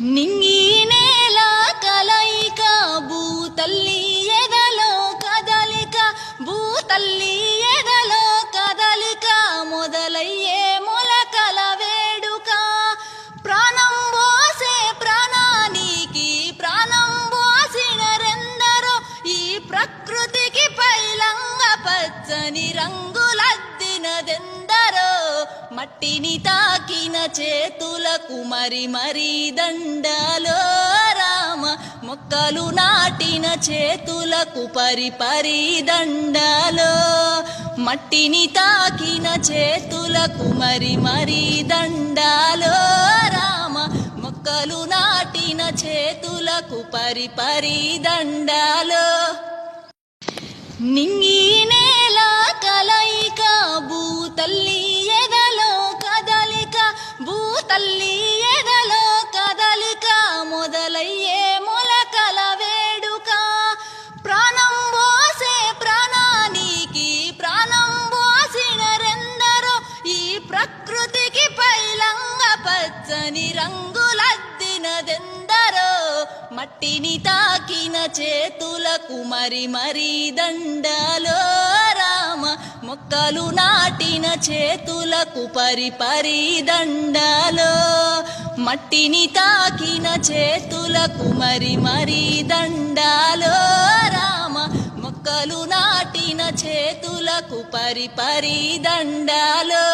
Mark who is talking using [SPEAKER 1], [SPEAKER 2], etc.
[SPEAKER 1] నింగి నేల కలయిక భూతల్లి ఎదలో కదలిక భూతల్లి ఎదలో కదలిక మొదలయ్యే మొలకల వేడుక. ప్రాణం పోసే ప్రాణానికి ప్రాణం పోసిన రెందరో ఈ ప్రకృతికి పైలంగ పచ్చని మట్టిని తాకిన చేతులకు మరి మరి దండాలో రామ. మొక్కలు నాటిన చేతులకు పరి పరి దండాలో. మట్టిని తాకిన చేతులకు మరి మరి దండాలో రామ. మొక్కలు నాటిన చేతులకు పరి పరి దండాలో. నింగి తల్లి ఎదలో కదలిక మొదలయ్యే మొలకల వేడుక. ప్రాణం పోసే ప్రాణానికి ప్రాణం పోసిన రెందరో ఈ ప్రకృతికి పైలంగ పచ్చని రంగులద్దినదెందరో. మట్టిని తాకిన చేతులకు మరి మరి దండలో. మొక్కలు నాటిన చేతులకు పరిపరి పరి దండాలో మట్టిని తాకిన చేతులకు మరి మరి దండాలో రామ మొక్కలు నాటిన చేతులకు పరిపరి పరి దండాలో.